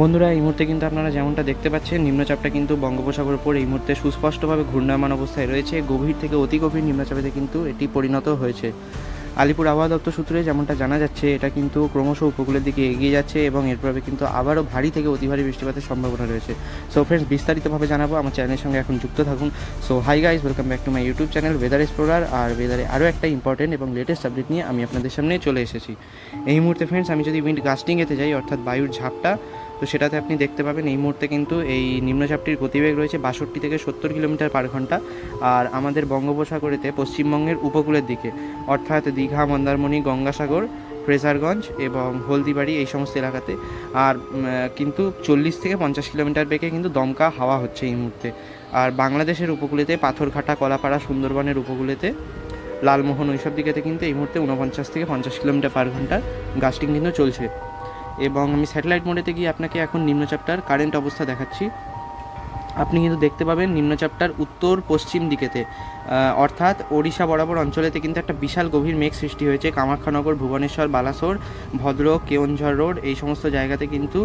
বন্ধুরা, এই মুহূর্তে কিন্তু আপনারা যেমনটা দেখতে পাচ্ছেন, নিম্নচাপটা কিন্তু বঙ্গোপসাগর উপর এই মুহূর্তে সুস্পষ্টভাবে ঘূর্ণায়মান অবস্থায় রয়েছে। গভীর থেকে অতি গভীর নিম্নচাপেতে কিন্তু এটি পরিণত হয়েছে। আলিপুর আবহাওয়া দপ্তর সূত্রে যেমনটা জানা যাচ্ছে, এটা কিন্তু ক্রমশ উপকূলের দিকে এগিয়ে যাচ্ছে এবং এর প্রভাবে কিন্তু আবারও ভারী থেকে অতি ভারী বৃষ্টিপাতের সম্ভাবনা রয়েছে। সো ফ্রেন্ডস বিস্তারিতভাবে জানাব, আমার চ্যানেলের সঙ্গে এখন যুক্ত থাকুন। So hi guys welcome back to my YouTube channel weather explorer আর ওয়েদারে আরও একটা ইম্পর্টেন্ট এবং লেটেস্ট আপডেট নিয়ে আমি আপনাদের সামনে চলে এসেছি। এই মুহূর্তে ফ্রেন্ডস আমি যদি উইন্ড গাস্টিংয়েতে যাই, অর্থাৎ বায়ুর ঝাপটা তো সেটাতে আপনি দেখতে পাবেন এই মুহূর্তে কিন্তু এই নিম্নচাপটির গতিবেগ রয়েছে বাষট্টি থেকে সত্তর কিলোমিটার পার ঘণ্টা আর আমাদের বঙ্গোপসাগরেতে পশ্চিমবঙ্গের উপকূলের দিকে, অর্থাৎ দীঘা, মন্দারমণি, গঙ্গাসাগর, ফ্রেজারগঞ্জ এবং হলদিবাড়ি এই সমস্ত এলাকাতে। আর কিন্তু চল্লিশ থেকে পঞ্চাশ কিলোমিটার বেগে কিন্তু দমকা হাওয়া হচ্ছে এই মুহূর্তে। আর বাংলাদেশের উপকূলেতে পাথরঘাটা, কলাপাড়া, সুন্দরবনের উপকূলেতে লালমোহন, ওইসব দিকেতে কিন্তু এই মুহূর্তে উনপঞ্চাশ থেকে পঞ্চাশ কিলোমিটার পার ঘণ্টা গাস্টিং কিন্তু চলছে। এবং আমি স্যাটেলাইট মোডেতে গিয়ে আপনাকে এখন নিম্নচাপটার কারেন্ট অবস্থা দেখাচ্ছি। আপনি কিন্তু দেখতে পাবেন নিম্নচাপটার উত্তর পশ্চিম দিকেতে। অর্থাৎ ওড়িশা বরাবর অঞ্চলেতে কিন্তু একটা বিশাল গভীর মেঘ সৃষ্টি হয়েছে। কামাখ্যানগর, ভুবনেশ্বর, বালাসোর, ভদ্রক, কেওনঝড় রোড এই সমস্ত জায়গাতে কিন্তু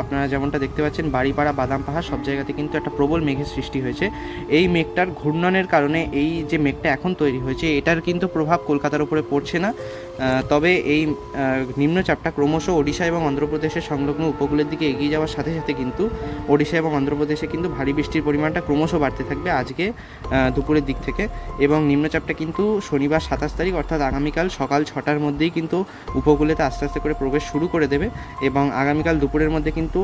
আপনারা যেমনটা দেখতে পাচ্ছেন, বাড়িপাড়া, বাদাম পাহাড় সব জায়গাতে কিন্তু একটা প্রবল মেঘের সৃষ্টি হয়েছে। এই মেঘটার ঘূর্ণনের কারণে এই যে মেঘটা এখন তৈরি হয়েছে, এটার কিন্তু প্রভাব কলকাতার উপরে পড়ছে না। তবে এই নিম্নচাপটা ক্রমশ ওড়িশা এবং অন্ধ্রপ্রদেশের সংলগ্ন উপকূলের দিকে এগিয়ে যাওয়ার সাথে সাথে কিন্তু ওড়িশা এবং অন্ধ্রপ্রদেশে কিন্তু ভারী বৃষ্টির পরিমাণটা ক্রমশ বাড়তে থাকবে আজকে দুপুরের দিক থেকে। এবং নিম্নচাপটা কিন্তু শনিবার সাতাশ তারিখ, অর্থাৎ আগামীকাল সকাল ছটার মধ্যেই কিন্তু উপকূলেতে আস্তে আস্তে করে প্রবেশ শুরু করে দেবে। এবং আগামীকাল দুপুরের মধ্যে কিন্তু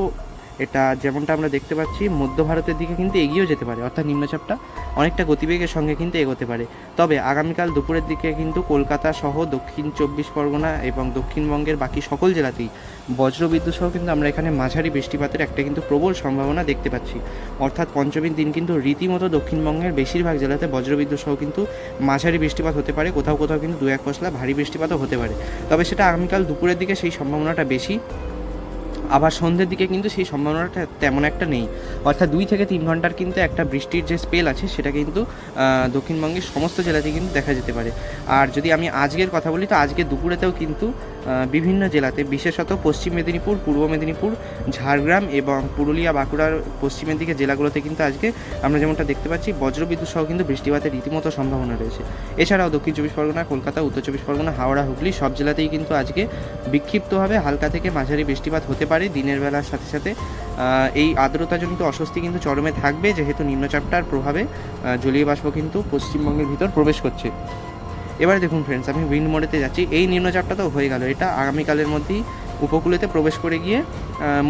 এটা যেমনটা আমরা দেখতে পাচ্ছি, মধ্য ভারতের দিকে কিন্তু এগিয়েও যেতে পারে, অর্থাৎ নিম্নচাপটা অনেকটা গতিবেগের সঙ্গে কিন্তু এগোতে পারে। তবে আগামীকাল দুপুরের দিকে কিন্তু কলকাতা সহ দক্ষিণ চব্বিশ পরগনা এবং দক্ষিণবঙ্গের বাকি সকল জেলাতেই বজ্রবিদ্যুৎ সহ কিন্তু আমরা এখানে মাঝারি বৃষ্টিপাতের একটা কিন্তু প্রবল সম্ভাবনা দেখতে পাচ্ছি। অর্থাৎ পঞ্চমীর দিন কিন্তু রীতিমতো দক্ষিণবঙ্গের বেশিরভাগ জেলাতে বজ্রবিদ্যুৎ সহ কিন্তু মাঝারি বৃষ্টিপাত হতে পারে, কোথাও কোথাও কিন্তু দু এক পশলা ভারী বৃষ্টিপাতও হতে পারে। তবে সেটা আগামীকাল দুপুরের দিকে সেই সম্ভাবনাটা বেশি। আবার সন্ধ্যের দিকে কিন্তু সেই সম্ভাবনাটা তেমন একটা নেই। অর্থাৎ দুই থেকে তিন ঘণ্টার কিন্তু একটা বৃষ্টির যে স্পেল আছে, সেটা কিন্তু দক্ষিণবঙ্গের সমস্ত জেলাতে কিন্তু দেখা যেতে পারে। আর যদি আমি আজকের কথা বলি, তো আজকে দুপুরেতেও কিন্তু বিভিন্ন জেলাতে, বিশেষত পশ্চিম মেদিনীপুর, পূর্ব মেদিনীপুর, ঝাড়গ্রাম এবং পুরুলিয়া, বাঁকুড়ার পশ্চিমের দিকে জেলাগুলোতে কিন্তু আজকে আমরা যেমনটা দেখতে পাচ্ছি, বজ্রবিদ্যুৎ সহ কিন্তু বৃষ্টিপাতের রীতিমতো সম্ভাবনা রয়েছে। এছাড়াও দক্ষিণ চব্বিশ পরগনা, কলকাতা, উত্তর চব্বিশ পরগনা, হাওড়া, হুগলি সব জেলাতেই কিন্তু আজকে বিক্ষিপ্তভাবে হালকা থেকে মাঝারি বৃষ্টিপাত হতে পারে। দিনের বেলার সাথে সাথে এই আর্দ্রতাজনিত অস্বস্তি কিন্তু চরমে থাকবে, যেহেতু নিম্নচাপটার প্রভাবে জলীয় বাষ্প কিন্তু পশ্চিমবঙ্গের ভিতর প্রবেশ করছে। এবারে দেখুন ফ্রেন্ডস আমি উইন্ড মোডেতে যাচ্ছি। এই নিম্নচাপটা তো হয়ে গেল। এটা আগামীকালের মধ্যেই উপকূলেতে প্রবেশ করে গিয়ে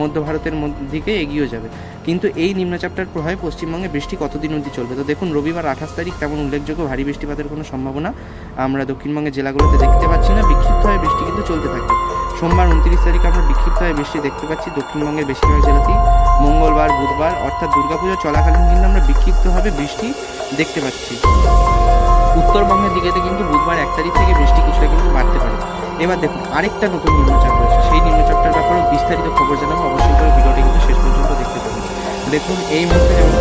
মধ্য ভারতের দিকে এগিয়ে যাবে। কিন্তু এই নিম্নচাপটার প্রভাবে পশ্চিমবঙ্গে বৃষ্টি কতদিন অবধি চলবে? তো দেখুন, রবিবার আঠাশ তারিখ তেমন উল্লেখযোগ্য ভারী বৃষ্টিপাতের কোনো সম্ভাবনা আমরা দক্ষিণবঙ্গের জেলাগুলোতে দেখতে পাচ্ছি না। বিক্ষিপ্তভাবে বৃষ্টি কিন্তু চলতে থাকবে সোমবার উনত্রিশ তারিখে আমরা বিক্ষিপ্তভাবে বৃষ্টি দেখতে পাচ্ছি দক্ষিণবঙ্গের বেশিরভাগ জেলাতেই। মঙ্গলবার, বুধবার, অর্থাৎ দুর্গাপুজো চলাকালীন কিন্তু আমরা বিক্ষিপ্তভাবে বৃষ্টি দেখতে পাচ্ছি। উত্তরবঙ্গের দিকেতে কিন্তু বুধবার এক তারিখ থেকে বৃষ্টি কিছুটা কিন্তু বাড়তে পারে। এবার দেখুন, আরেকটা নতুন নিম্নচাপ রয়েছে। সেই নিম্নচাপটার ব্যাপারেও বিস্তারিত খবর জানাব। অবশ্যই করে ভিডিওটি কিন্তু শেষ পর্যন্ত দেখতে পাবেন দেখুন, এই মুহূর্তে যেমন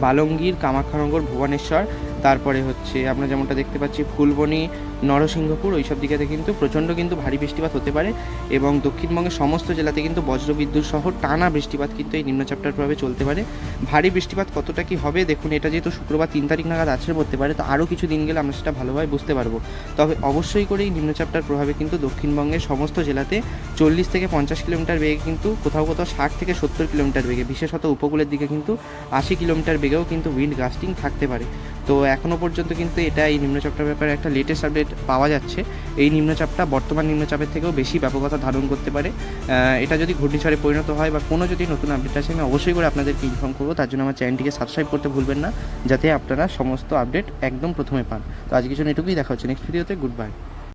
বালঙ্গীর কামাখ্যানগর ভুবনেশ্বর তারপরে হচ্ছে আমরা যেমনটা দেখতে পাচ্ছি, ফুলবনি, নরসিংহপুর, ওইসব দিকেতে কিন্তু প্রচণ্ড কিন্তু ভারী বৃষ্টিপাত হতে পারে এবং দক্ষিণবঙ্গের সমস্ত জেলাতে কিন্তু বজ্রবিদ্যুৎ সহ টানা বৃষ্টিপাত কিন্তু এই নিম্নচাপটার প্রভাবে চলতে পারে। ভারী বৃষ্টিপাত কতটা কি হবে দেখুন, এটা যেহেতু শুক্রবার তিন তারিখ নাগাদ আছড়ে পড়তে পারে, তো আরও কিছু দিন গেলে আমরা সেটা ভালোভাবে বুঝতে পারব। তবে অবশ্যই করে এই নিম্নচাপটার প্রভাবে কিন্তু দক্ষিণবঙ্গের সমস্ত জেলাতে চল্লিশ থেকে পঞ্চাশ কিলোমিটার বেগে কিন্তু কোথাও কোথাও ষাট থেকে সত্তর কিলোমিটার বেগে, বিশেষত উপকূলের দিকে কিন্তু আশি কিলোমিটার বেগেও কিন্তু উইন্ড গাস্টিং থাকতে পারে। তো এখনও পর্যন্ত কিন্তু এটা এই নিম্নচাপটার ব্যাপারে একটা লেটেস্ট আপডেট পাওয়া যাচ্ছে। এই নিম্নচাপটা বর্তমান নিম্নচাপের থেকেও বেশি ব্যাপকতা ধারণ করতে পারে। এটা যদি ঘূর্ণিঝড়ে পরিণত হয় বা কোনো যদি নতুন আপডেট আসে, আমি অবশ্যই করে আপনাদেরকে ইনফর্ম করব। তার জন্য আমার চ্যানেলটিকে সাবস্ক্রাইব করতে ভুলবেন না, যাতে আপনারা সমস্ত আপডেট একদম প্রথমে পান। তো আজকের জন্য এটুকুই, দেখা হচ্ছে নেক্সট ভিডিওতে গুড বাই